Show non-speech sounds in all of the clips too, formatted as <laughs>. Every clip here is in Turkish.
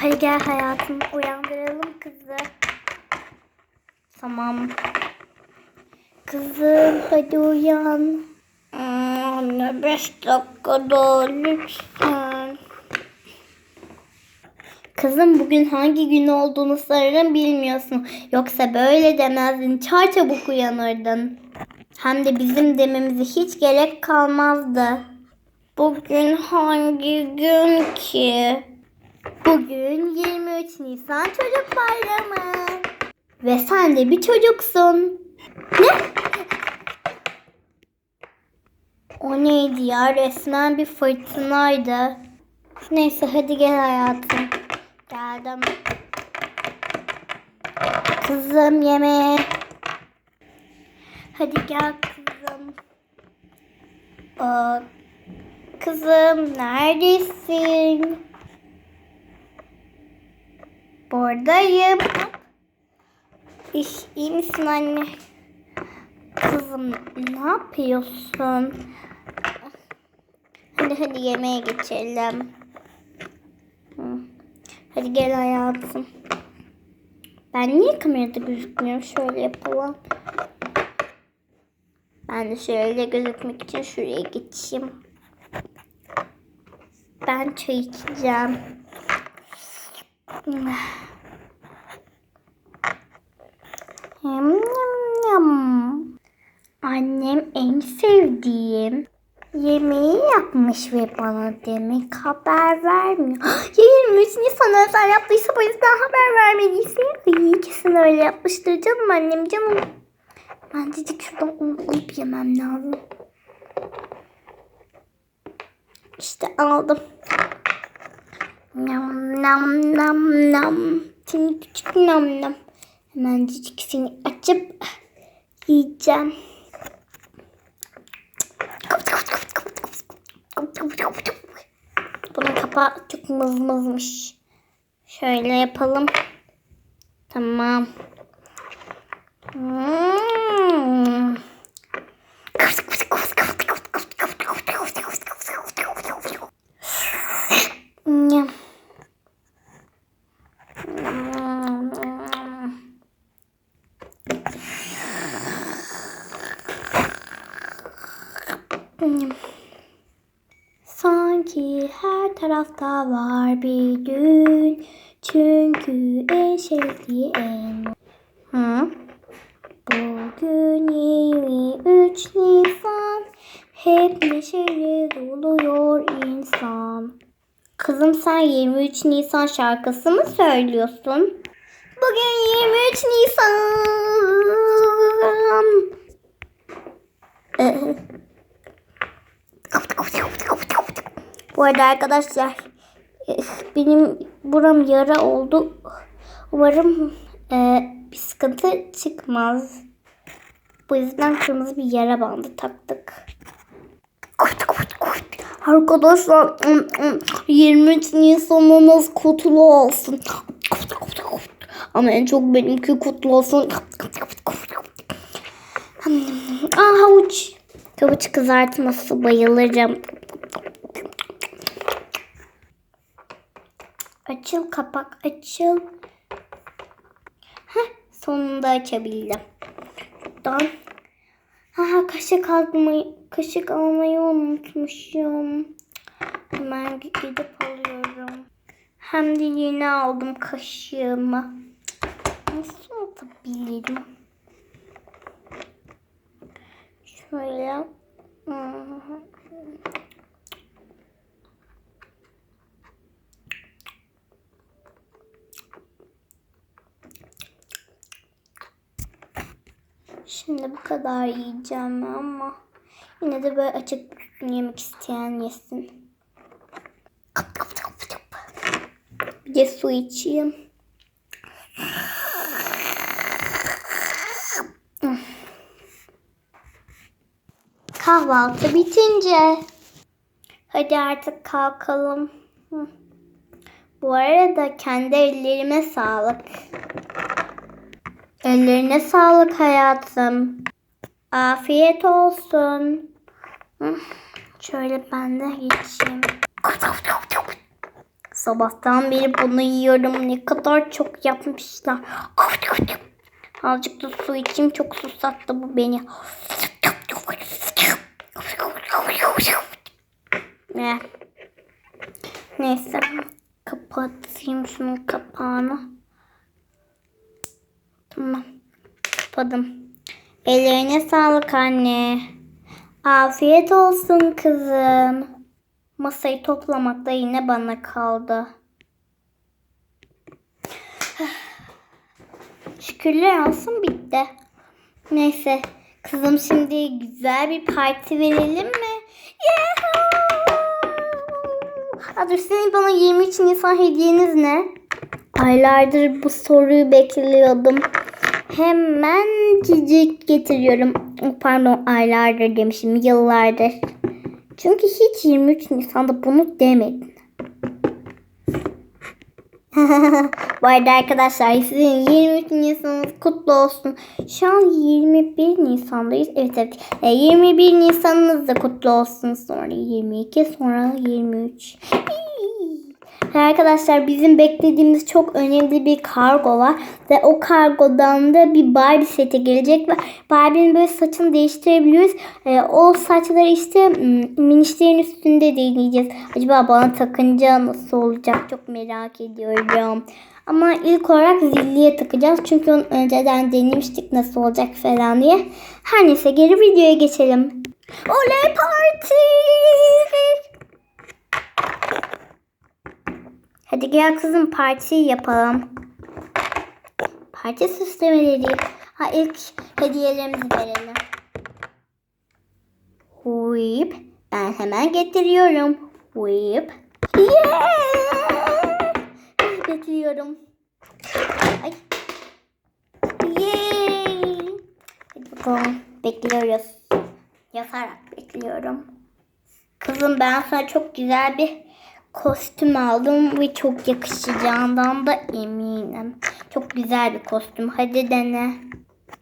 Hadi gel hayatım uyandıralım kızı. Tamam. Kızım hadi uyan. Anne beş dakika daha lütfen. Kızım bugün hangi gün olduğunu sanırım bilmiyorsun. Yoksa böyle demezdin. Çar çabuk uyanırdın. Hem de bizim dememize hiç gerek kalmazdı. Bugün hangi gün ki? Bugün 23 Nisan Çocuk Bayramı. Ve sen de bir çocuksun. Ne? O neydi ya? Resmen bir fırtınaydı. Neyse hadi gel hayatım. Geldim. Kızım yemeğe. Hadi gel kızım. Aa, kızım neredesin? Buradayım. İş, iyi misin anne? Kızım ne yapıyorsun? Hadi hadi yemeğe geçelim. Hadi gel hayatım. Ben niye kamerada gözükmüyorum? Şöyle yapalım. Ben de şöyle gözükmek için şuraya geçeyim. Ben çay içeceğim. Yum, yum, yum. Annem en sevdiğim yemeği yapmış ve bana demek haber vermiyor. <gasps> Ya 23 Nisan özel yaptıysa bu yüzden haber vermediyse iyi kesin öyle yapmıştır canım annem canım. Ben dedik şuradan onu alıp yemem lazım. İşte aldım. Nam nam nam nam. Seni küçük nam nam. Hemencik seni açıp yiyeceğim. Bunun kapağı çok mızmızmış. Şöyle yapalım. Tamam. Hmm. Tarafta var bir düğün. Çünkü sevdiği en... Hı? Bugün 23 Nisan. Hep neşeyle doluyor insan. Kızım sen 23 Nisan şarkısı mı söylüyorsun? Bugün 23 Nisan. <laughs> <laughs> Bu arada arkadaşlar eh, benim buram yara oldu. Umarım eh, bir sıkıntı çıkmaz. Bu yüzden kırmızı bir yara bandı taktık. Arkadaşlar 23 Nisan'ınız kutlu olsun. Ama en çok benimki kutlu olsun. Aa havuç. Havuç kızartması bayılırım. Açıl kapak açıl. Heh, sonunda açabildim. Şuradan. Ha kaşık almayı, kaşık almayı unutmuşum. Hemen gidip alıyorum. Hem de yeni aldım kaşığımı. Nasıl atabilirim? Şöyle. Şimdi bu kadar yiyeceğim ama yine de böyle açık yemek isteyen yesin. Bir de su içeyim. Kahvaltı bitince hadi artık kalkalım. Bu arada kendi ellerime sağlık. Ellerine sağlık hayatım. Afiyet olsun. Şöyle ben de geçeyim. Sabahtan beri bunu yiyorum. Ne kadar çok yapmışlar. Azıcık da su içeyim. Çok susattı bu beni. Ne? Neyse. Kapatayım şunun kapağını. Tamam. Kapadım. Ellerine sağlık anne. Afiyet olsun kızım. Masayı toplamak da yine bana kaldı. <sighs> Şükürler olsun bitti. Neyse kızım şimdi güzel bir parti verelim mi? Yahoo! Dur senin bana 23 Nisan hediyeniz ne? Aylardır bu soruyu bekliyordum. Hemen cicik getiriyorum. Pardon aylardır demişim yıllardır. Çünkü hiç 23 Nisan'da bunu demedin. <laughs> Bu arada arkadaşlar sizin 23 Nisan'ınız kutlu olsun. Şu an 21 Nisan'dayız. Evet evet. E, 21 Nisan'ınız da kutlu olsun. Sonra 22 sonra 23. Arkadaşlar bizim beklediğimiz çok önemli bir kargo var. Ve o kargodan da bir Barbie seti gelecek. Ve Barbie'nin böyle saçını değiştirebiliyoruz. Ee, o saçları işte hmm, minişlerin üstünde deneyeceğiz. Acaba bana takınca nasıl olacak çok merak ediyorum. Ama ilk olarak zilliye takacağız. Çünkü onu önceden denemiştik nasıl olacak falan diye. Her neyse geri videoya geçelim. Oley parti! Hadi gel kızım parti yapalım. Parti süslemeleri. Ha ilk hediyelerimizi verelim. Whip. Ben hemen getiriyorum. Whip. Yeah! Bekliyorum. Ay. Yay! Hadi bakalım. Bekliyoruz. Yaparak bekliyorum. Kızım ben sana çok güzel bir kostüm aldım ve çok yakışacağından da eminim. Çok güzel bir kostüm. Hadi dene.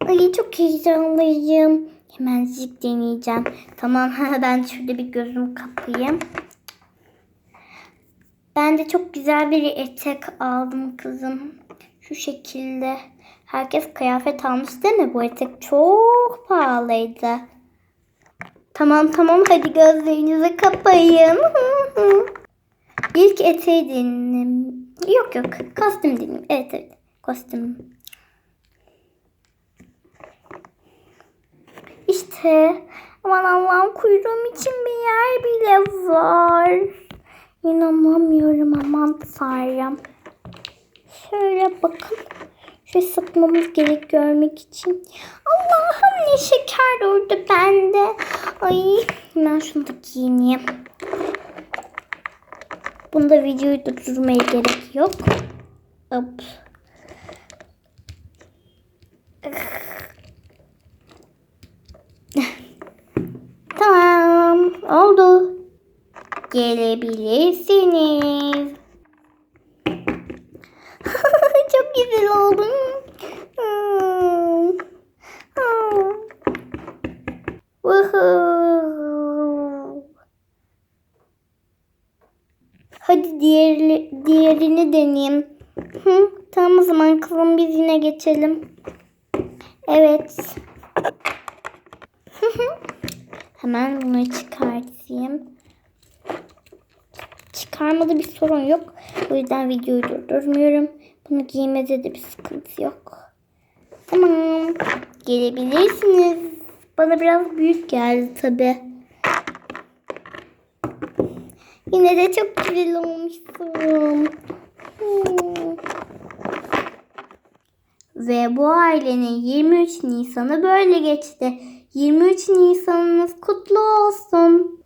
Ay çok heyecanlıyım. Hemencik deneyeceğim. Tamam ben şurada bir gözüm kapayım. Ben de çok güzel bir etek aldım kızım. Şu şekilde. Herkes kıyafet almış değil mi? Bu etek çok pahalıydı. Tamam tamam hadi gözlerinizi kapayın. <laughs> İlk eteği dinledim. Yok yok kostüm dinledim. Evet evet kostüm. İşte aman Allah'ım kuyruğum için bir yer bile var. İnanamıyorum aman tanrım. Şöyle bakın. Şöyle sıkmamız gerek görmek için. Allah'ım ne şeker oldu bende. Ay ben şunu da giyineyim. Bunda videoyu durdurmaya gerek yok. Hop. <laughs> tamam. Oldu. Gelebilirsiniz. Çok güzel oldun. Hmm. Hmm. Woohoo. Hadi diğer, diğerini deneyeyim. Hı, tamam o zaman kızım biz yine geçelim. Evet. Hemen bunu çıkartayım. Çıkarmada bir sorun yok. O yüzden videoyu durdurmuyorum. Bunu giymede de bir sıkıntı yok. Tamam. Gelebilirsiniz. Bana biraz büyük geldi tabi. Yine de çok güzel olmuşsun. Ve bu ailenin 23 Nisan'ı böyle geçti. 23 Nisan'ınız kutlu olsun.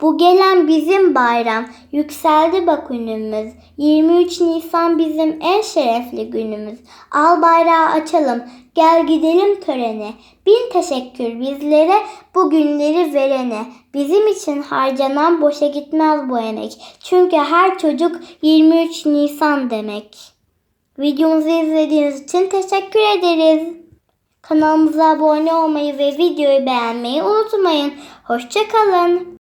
Bu gelen bizim bayram. Yükseldi bak ünümüz. 23 Nisan bizim en şerefli günümüz. Al bayrağı açalım. Gel gidelim törene. Bin teşekkür bizlere bu günleri verene. Bizim için harcanan boşa gitmez bu emek. Çünkü her çocuk 23 Nisan demek. Videomuzu izlediğiniz için teşekkür ederiz. Kanalımıza abone olmayı ve videoyu beğenmeyi unutmayın. Hoşçakalın.